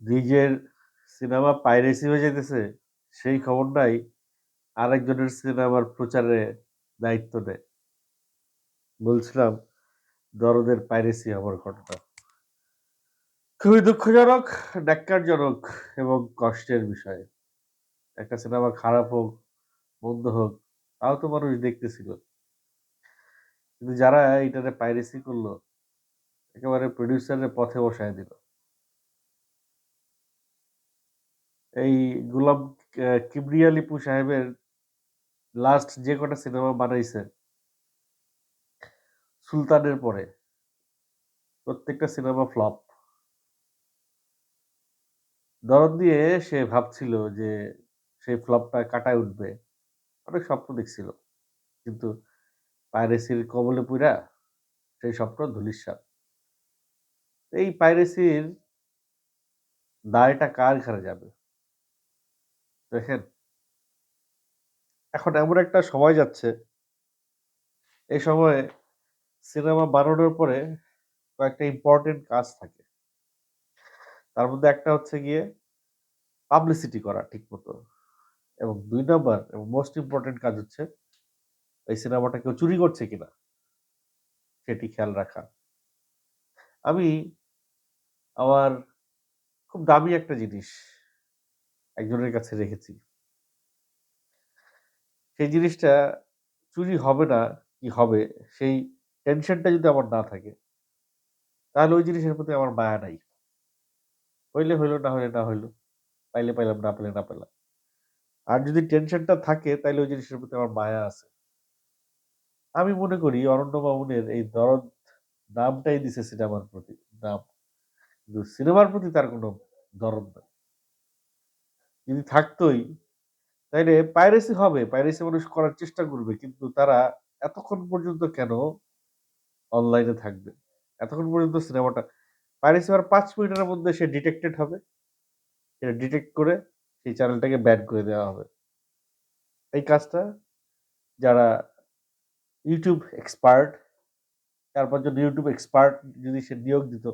নিজের cinema piracy হয়ে যেতেছে সেই খবরটাই আরেকজনের সিনেমার প্রচারে দায়িত্ব নেয়। বলছিলাম দরদের পাইরেসি হবার ঘটনা। খুবই দুঃখজনক, ন্যক্কারজনক এবং কষ্টের বিষয়। একটা সিনেমা খারাপ হোক, মন্দ হোক, তাও তো মানুষ দেখতেছিল। কিন্তু যারা এইটারে পাইরেসি করল, একেবারে প্রডিউসারের পথে বসায় দিল। এই গোলাম আ কিবরিয়া লিপু সাহেবের লাস্ট যে কটা সিনেমা বানাইছে, সুলতানের পরে, প্রত্যেকটা সিনেমা ফ্লপ। দরদ দিয়ে সে ভাবছিল যে সেই ফ্লপটা কাটায় উঠবে। অনেক স্বপ্ন দেখছিল। কিন্তু পাইরেসির কবলে পইড়া সেই স্বপ্ন ধূলিসাৎ। এই পাইরেসির দায়টা কার ঘাড়ে যাবে? দেখেন, এখন এমন একটা সময় যাচ্ছে এই সময়ে সিনেমা বানানোর পরে কয়েকটা ইম্পোর্টেন্ট কাজ থাকে। তার মধ্যে একটা হচ্ছে গিয়ে পাবলিসিটি করা ঠিকমতো। এবং দুই নাম্বার এবং মোস্ট ইম্পোর্টেন্ট কাজ হচ্ছে, এই সিনেমাটা কেউ চুরি করছে কিনা? সেটি খেয়াল রাখা। আমি আমার খুব দামি একটা জিনিস একজনের কাছে রেখেছি। সেই জিনিসটা চুরি হবে না কি হবে সেই টেনশনটা যদি আমার না থাকে তাহলে ওই জিনিসের প্রতি আমার মায়া নাই। হইলে হইল, না হইলে না হইল। পাইলে পাইলাম, না পেলে না পেলাম আর যদি টেনশনটা থাকে তাহলে ওই জিনিসের প্রতি আমার মায়া আছে। আমি মনে করি অরণ্য মামুনের এই দরদ নামটাই দিছে সিনেমার প্রতি নাম। কিন্তু সিনেমার প্রতি তার কোনো দরদ নাই। যদি থাকতই, তাইলে পাইরেসি হবে। পাইরেসি মানুষ করার চেষ্টা করবে। কিন্তু তারা এতক্ষণ পর্যন্ত কেন অনলাইনে থাকবে? এতক্ষণ পর্যন্ত সিনেমাটা পাইরেসি হওয়ার পাঁচ মিনিটের মধ্যে সে ডিটেক্টেড হবে। সেটা ডিটেক্ট করে সেই চ্যানেলটাকে ব্যান করে দেওয়া হবে। এই কাজটা যারা ইউটিউব এক্সপার্ট চার পাঁচজন ইউটিউব এক্সপার্ট যদি সে নিয়োগ দিত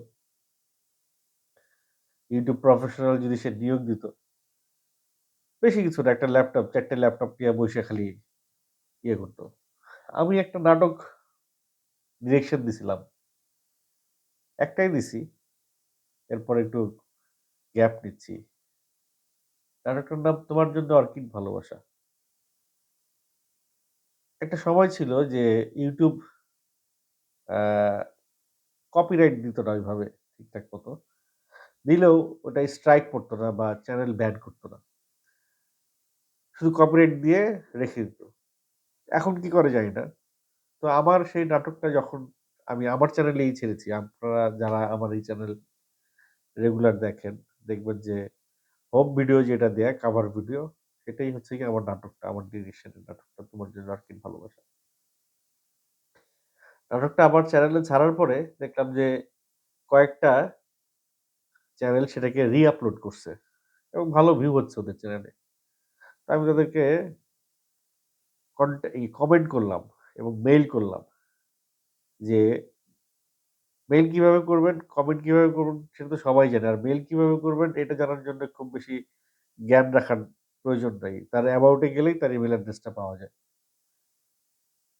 ইউটিউব প্রফেশনাল যদি সে নিয়োগ দিত বেশি কিছু না একটা ল্যাপটপ, চারটে ল্যাপটপ নিয়ে বইসা খালি ইয়ে করত। আমি একটা নাটক ডিরেকশন দিছিলাম। একটাই দিছি। এরপর একটু গ্যাপ নিচ্ছি। নাটকটার নাম 'তোমার জন্য অর্কিড ভালোবাসা'। একটা সময় ছিল যে ইউটিউব কপিরাইট দিত না ওইভাবে ঠিকঠাক মতো। দিলেও ওটা স্ট্রাইক পড়ত না বা চ্যানেল ব্যান করতো না। শুধু কপিরাইট দিয়ে রেখে দিত। এখন কি করে জানি না। তো আমার সেই নাটকটা যখন আমি আমার চ্যানেলেই ছেড়েছি। আপনারা যারা আমার এই চ্যানেল রেগুলার দেখেন, দেখবেন যে হোম ভিডিও যেটা দেয়া কাভার ভিডিও সেটাই হচ্ছে কি আমার নাটকটা, আমার ডিরেকশনের নাটকটা 'তোমার জন্য অর্কিড ভালোবাসা'। নাটকটা আমার চ্যানেলে ছাড়ার পরে দেখলাম যে কয়েকটা চ্যানেল সেটাকে রি-আপলোড করছে এবং ভালো ভিউ হচ্ছে ওদের চ্যানেলে। আমি তাদেরকে কমেন্ট করলাম এবং মেইল করলাম। যে মেইল কীভাবে করবেন, কমেন্ট কীভাবে করবেন সেটা তো সবাই জানে। আর মেইল কীভাবে করবেন এটা জানার জন্য খুব বেশি জ্ঞান রাখার প্রয়োজন নাই। তার অ্যাবাউট গেলেই তার ইমেইল অ্যাড্রেসটা পাওয়া যায়।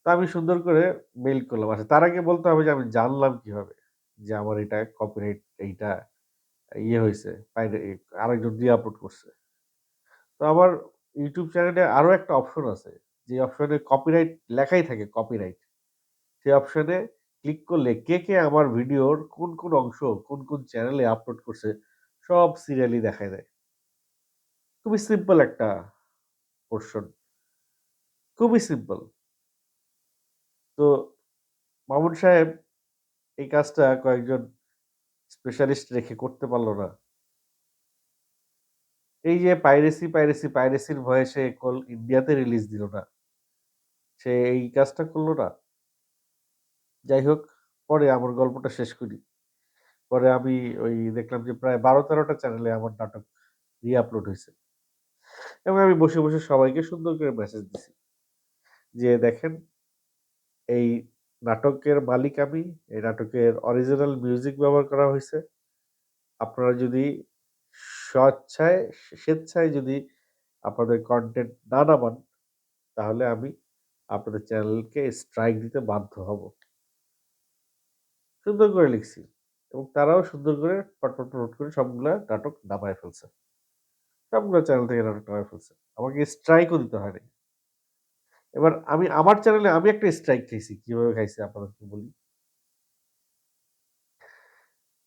তা আমি সুন্দর করে মেইল করলাম। আচ্ছা তার আগে বলতে হবে যে আমি জানলাম কীভাবে যে আমার এটা কপিরাইট এইটা ইয়ে পাইরে আরেকজন রি-আপলোড করছে। তো আমার YouTube চ্যানেলে আরও একটা অপশন আছে। যে অপশনে কপিরাইট লেখাই থাকে কপিরাইট। সেই অপশনে ক্লিক করলে কে, কে আমার ভিডিওর কোন, কোন অংশ কোন, কোন চ্যানেলে আপলোড করছে সব সিরিয়ালি দেখায় দেয়। খুবই সিম্পল একটা পোর্শন খুবই সিম্পল। তো মামুন সাহেব এই কাজটা কয়েকজন স্পেশালিস্ট রেখে করতে পারল না। এই যে পাইরেসি, পাইরেসি, পাইরেসির ভয়ে সে কল ইন্ডিয়াতে রিলিজ দিল না। সে এই কাজটা করল না। যাই হোক পরে আমার গল্পটা শেষ করি। পরে আমি ওই দেখলাম যে প্রায় বারো তেরোটা চ্যানেলে আমার নাটক রি-আপলোড হইছে। এবং আমি বসে, বসে সবাইকে সুন্দর করে মেসেজ দিছি। যে দেখেন এই নাটকের মালিক আমি। এই নাটকের অরিজিনাল মিউজিক ব্যবহার করা হয়েছে আপনারা যদি স্বেচ্ছায় স্বেচ্ছায় যদি আপনাদের কন্টেন্ট না নামান, তাহলে আমি আপনাদের চ্যানেলকে স্ট্রাইক দিতে বাধ্য হব। সুন্দর করে লিখছি এবং তারাও সুন্দর করে পটপট নোট করে সবগুলা নাটক নামায় ফেলছে। সবগুলো চ্যানেল থেকে নাটক নামায় ফেলছে। আমাকে স্ট্রাইকও দিতে হয়নি। এবার আমি, আমার চ্যানেলে আমি একটা স্ট্রাইক খাইছি কীভাবে খাইছি আপনাদেরকে বলি?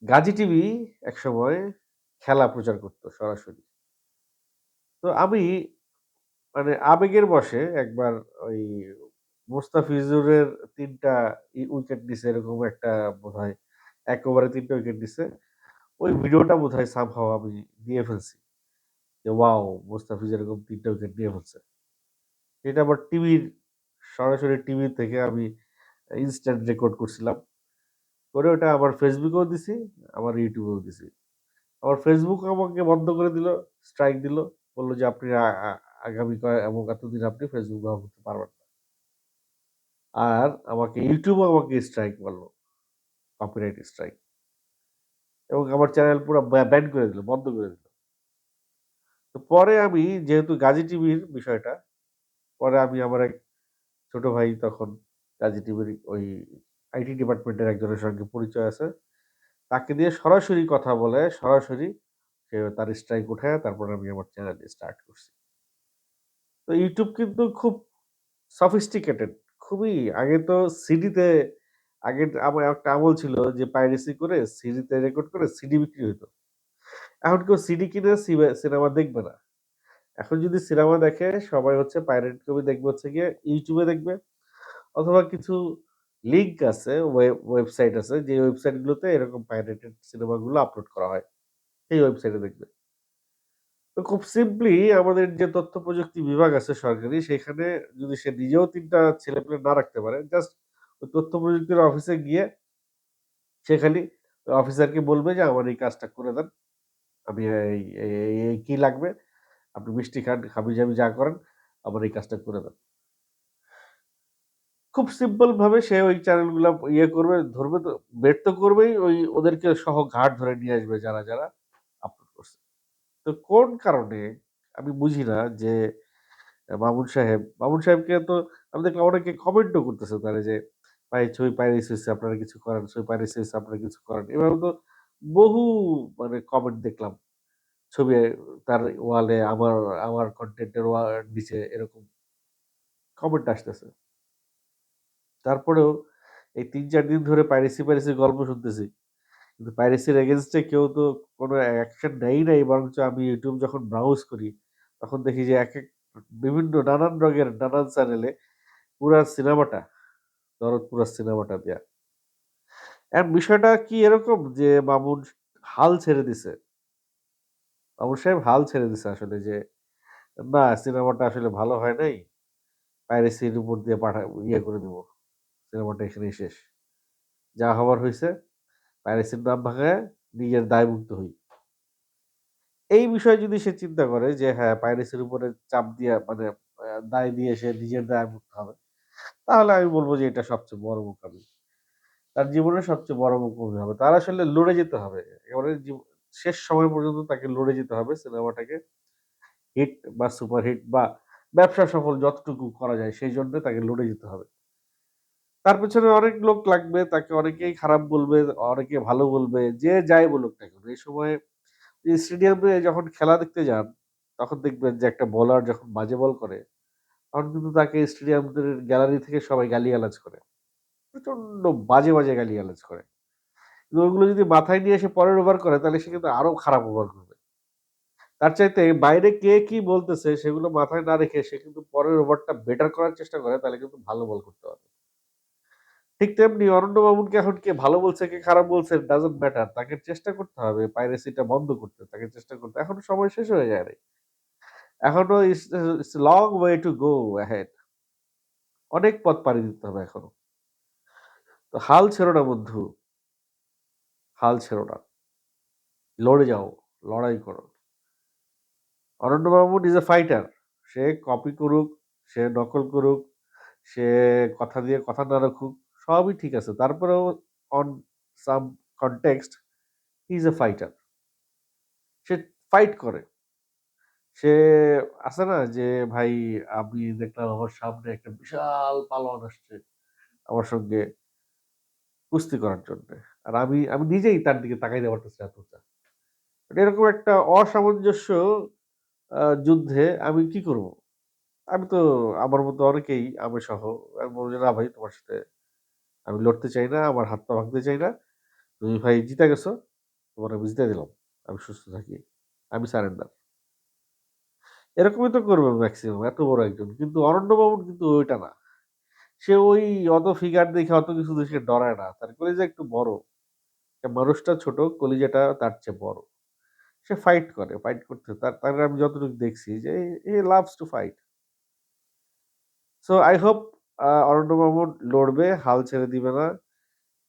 গাজী টিভি একসময় খেলা প্রচার করতো সরাসরি। তো আমি মানে আবেগের বসে একবার ওই মোস্তাফিজুরের তিনটা উইকেট নিছে এরকম একটা বোধ হয় এক ওভারে তিনটা উইকেট নিছে। ওই ভিডিওটা বোধ হয় সামহাও আমি নিয়ে ফেলছি যে, ওয়াও, মোস্তাফিজ এরকম তিনটা উইকেট নিয়ে ফেলছে। এটা আবার টিভির, সরাসরি টিভি থেকে আমি ইনস্ট্যান্ট রেকর্ড করছিলাম। করে ওটা আমার ফেসবুকেও দিছি আমার ইউটিউবেও দিছি। আমার ফেসবুক আমাকে বন্ধ করে দিল স্ট্রাইক দিল, বলল যে, আপনি আগামী এবং এতদিন আপনি ফেসবুক ব্যবহার করতে পারবেন না। আর আমাকে ইউটিউবও আমাকে স্ট্রাইক মারলো কপিরাইট স্ট্রাইক এবং আমার চ্যানেল পুরো ব্যান করে দিল, বন্ধ করে দিল। তো পরে আমি, যেহেতু গাজী টিভির বিষয়টা, পরে আমি আমার এক ছোট ভাই তখন গাজী টিভির ওই আইটি ডিপার্টমেন্টের একজনের সঙ্গে পরিচয় আছে। তাকে দিয়ে সরাসরি কথা বলে, সরাসরি সে তার স্ট্রাইক উঠায়, তারপরে আমি আমার চ্যানেল স্টার্ট করছি। তো ইউটিউব কিন্তু খুব সফিস্টিকেটেড খুবই আগে তো সিডিতে আগে আমার একটা আমল ছিল যে পাইরেসি করে সিডিতে রেকর্ড করে সিডি বিক্রি হতো এখন কেউ সিডি কিনে সিনেমা দেখবে না। এখন যদি সিনেমা দেখে, সবাই হচ্ছে পাইরেট কবি দেখবে, হচ্ছে গিয়ে ইউটিউবে দেখবে, অথবা কিছু লিঙ্ক আছে ওয়েবসাইট আছে, যে ওয়েবসাইটগুলোতে এরকম পাইরেটেড সিনেমাগুলো আপলোড করা হয়, সেই ওয়েবসাইটে দেখবে। তো খুব সিম্পলি আমাদের যে তথ্য প্রযুক্তি বিভাগ আছে সরকারি, সেখানে যদি সে নিজেও তিনটা ছেলেপেলে না রাখতে পারে জাস্ট ওই তথ্য প্রযুক্তির অফিসে গিয়ে সে খালি অফিসারকে বলবে যে, আমার এই কাজটা করে দেন, আমি এই কি লাগবে? আপনি মিষ্টি খান হাবি জাবি যা করেন, আমার এই কাজটা করে দেন। খুব সিম্পল ভাবে সে ওই চ্যানেলগুলো ইয়ে করবে, ধরবে তো, বের তো করবেই, ওই ওদেরকে সহ ঘাট ধরে নিয়ে আসবে যারা যারা আপলোড করছে। তো কোন কারণে, আমি বুঝি না যে, মামুন সাহেব, মামুন সাহেবকে তো আমি দেখলাম অনেকে কমেন্টও করতেছে তারা যে, ভাই, ছবি পাইরেস হয়েছে, আপনারা কিছু করেন, ছবি পাইরেস হয়েছে, আপনারা কিছু করেন। এভাবে তো বহু মানে কমেন্ট দেখলাম, ছবি তার ওয়ালে আমার আমার কন্টেন্টের ওয়াল নিচে, এরকম কমেন্ট আসতেছে। তারপরেও এই তিন চার দিন ধরে পাইরেসি পাইরেসি গল্প শুনতেছি। কিন্তু পাইরেসির এগেনস্টে কেউ তো কোনো অ্যাকশন নেই নাই, বরঞ্চ আমি ইউটিউব যখন ব্রাউজ করি, তখন দেখি যে এক এক বিভিন্ন নানান রঙের নানান চ্যানেলে পুরা সিনেমাটা, দরদ পুরা সিনেমাটা দেয়া। এখন বিষয়টা কি এরকম যে মামুন হাল ছেড়ে দিছে? মামুন সাহেব হাল ছেড়ে দিছে আসলে যে, না, সিনেমাটা আসলে ভালো হয় নাই পাইরেসির উপর দিয়ে পাঠা ইয়ে করে দেবো। সিনেমাটা এখানেই শেষ। যা হওয়ার হয়েছে পাইরেসির নাম ভাঙায় নিজের দায়মুক্ত হই। এই বিষয়ে যদি সে চিন্তা করে যে হ্যাঁ পাইরেসির উপরে চাপ দিয়ে মানে দায় দিয়ে সে নিজের দায় মুক্ত হবে, তাহলে আমি বলব যে এটা সবচেয়ে বড় মুখামি তার জীবনের সবচেয়ে বড় মুখোমুখি হবে। তার আসলে লড়ে যেতে হবে। এবারে শেষ সময় পর্যন্ত তাকে লড়ে যেতে হবে সিনেমাটাকে। হিট বা সুপার হিট বা ব্যবসা সফল যতটুকু করা যায়, সেই জন্য তাকে লড়ে যেতে হবে। তার পেছনে অনেক লোক লাগবে, তাকে অনেকেই খারাপ বলবে, অনেকে ভালো বলবে, যে যাই বলুক না কেন। এই সময় স্টেডিয়ামে যখন খেলা দেখতে যান, তখন দেখবেন যে একটা বলার যখন বাজে বল করে, তখন কিন্তু তাকে স্টেডিয়ামদের গ্যালারি থেকে সবাই গালিগালাজ করে। প্রচণ্ড বাজে বাজে গালিগালাজ করে। কিন্তু ওইগুলো যদি মাথায় নিয়ে এসে পরের ওভার করে, তাহলে সে কিন্তু আরও খারাপ ওভার করবে। তার চাইতে বাইরে কে কি বলতেছে, সেগুলো মাথায় না রেখে সে কিন্তু পরের ওভারটা বেটার করার চেষ্টা করে, তাহলে কিন্তু ভালো বল করতে পারবে। ঠিক তেমনি অরণ্য বাবুকে এখন কে ভালো বলছে, কে খারাপ বলছে ডাজন্ট ম্যাটার তাকে চেষ্টা করতে হবে পাইরেসিটা বন্ধ করতে, তাকে চেষ্টা করতে। এখনও সময় শেষ হয়ে যায় এখনও it's long way to go ahead অনেক পথ পাড়ি দিতে হবে এখনও। তো হাল ছেড়ো না বন্ধু। হাল ছেড়ো না। লড়ে যাও, লড়াই করো। Aranya Mahmud is a fighter say copy করুক, সে নকল করুক, সে কথা দিয়ে কথা না রাখুক। সবই ঠিক আছে তারপরেও on some context is a fighter say fight করে। সে আছে না যে, ভাই, আমি দেখলাম আমার সামনে একটা বিশাল পালন আসছে আমার সঙ্গে কুস্তি করার জন্যে। আর আমি আমি নিজেই তার দিকে তাকাইতে পারতেছি না এতটা। এরকম একটা অসামঞ্জস্য যুদ্ধে আমি কি করব? আমি তো, আমার মতো অনেকেই, আমি সহ, আমি "না ভাই, তোমার সাথে আমি লড়তে চাই না, আমার হাত পা ভাঙতে চাই না। তুমি ভাই জিতে গেছো। তোমার আমি জিতায় দিলাম। আমি সুস্থ থাকি। আমি সারেন্ডার।" এরকমই তো করবে ম্যাক্সিমাম এত বড় একজন। কিন্তু অরণ্য মামুন কিন্তু ওইটা না। সে ওই অত ফিগার দেখে অত কিছু দেখে ডরায় না। তার কলিজা একটু বড়। মানুষটা ছোট, কলিজাটা তার চেয়ে বড়। সে ফাইট করে। ফাইট করতে তার তার আমি যতটুকু দেখছি যে he loves to fight. So I hope Aranya Mamun লড়বে, হাল ছেড়ে দিবে না।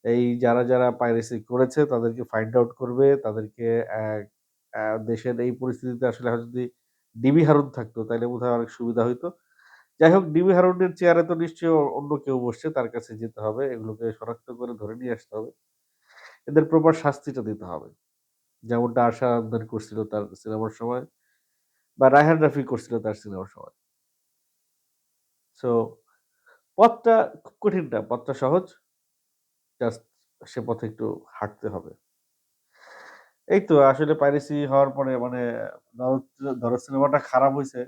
এই যারা, যারা পাইরেসি করেছে তাদেরকে ফাইন্ড আউট করবে। তাদেরকে দেশের এই পরিস্থিতিতে আসলে যদি ডিবি হারুন থাকতো তাইলে বোধহয় অনেক সুবিধা হইতো। যাই হোক ডিবি হারুনের চেয়ারে তো নিশ্চয়ই অন্য কেউ বসছে। তার কাছে যেতে হবে। এগুলোকে শনাক্ত করে ধরে নিয়ে আসতে হবে। এদের প্রপার শাস্তিটা দিতে হবে। যেমনটা আশা আমদানি করছিল তার সিনেমার সময় বা রায়হান রাফি করছিল তার সিনেমার সময়। সো পথটা খুব কঠিন না, পথটা সহজ। জাস্ট সে পথে একটু হাঁটতে হবে। এই তো আসলে পাইরেসি হওয়ার পরে মানে ধরো সিনেমাটা খারাপ হয়েছে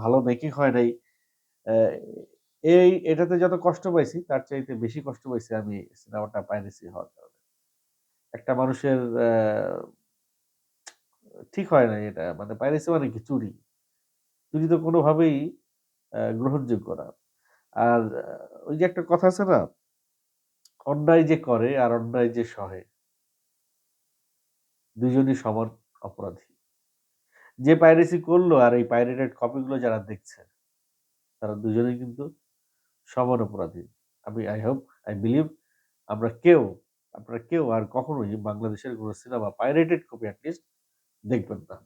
ভালো মেকিং হয় নাই। এই এটাতে যত কষ্ট পাইছি তার চাইতে বেশি কষ্ট পাইছি আমি সিনেমাটা পাইরেসি হওয়ার কারণে। একটা মানুষের ঠিক হয় নাই এটা। মানে পাইরেসি মানে কি? চুরি। চুরি তো কোনোভাবেই গ্রহণযোগ্য না। আর ওই যে একটা কথা আছে না? অন্যায় যে করে আর অন্যায় যে সহে দুজনই সমান অপরাধী। যে পাইরেসি করল আর এই পাইরেটেড কপিগুলো যারা দেখছে, তারা দুজনেই কিন্তু সমান অপরাধী। আমি আই হোপ, আই বিলিভ আমরা কেউ আপনারা কেউ আর কখনোই বাংলাদেশের কোন cinema pirated copy at least দেখবেন না।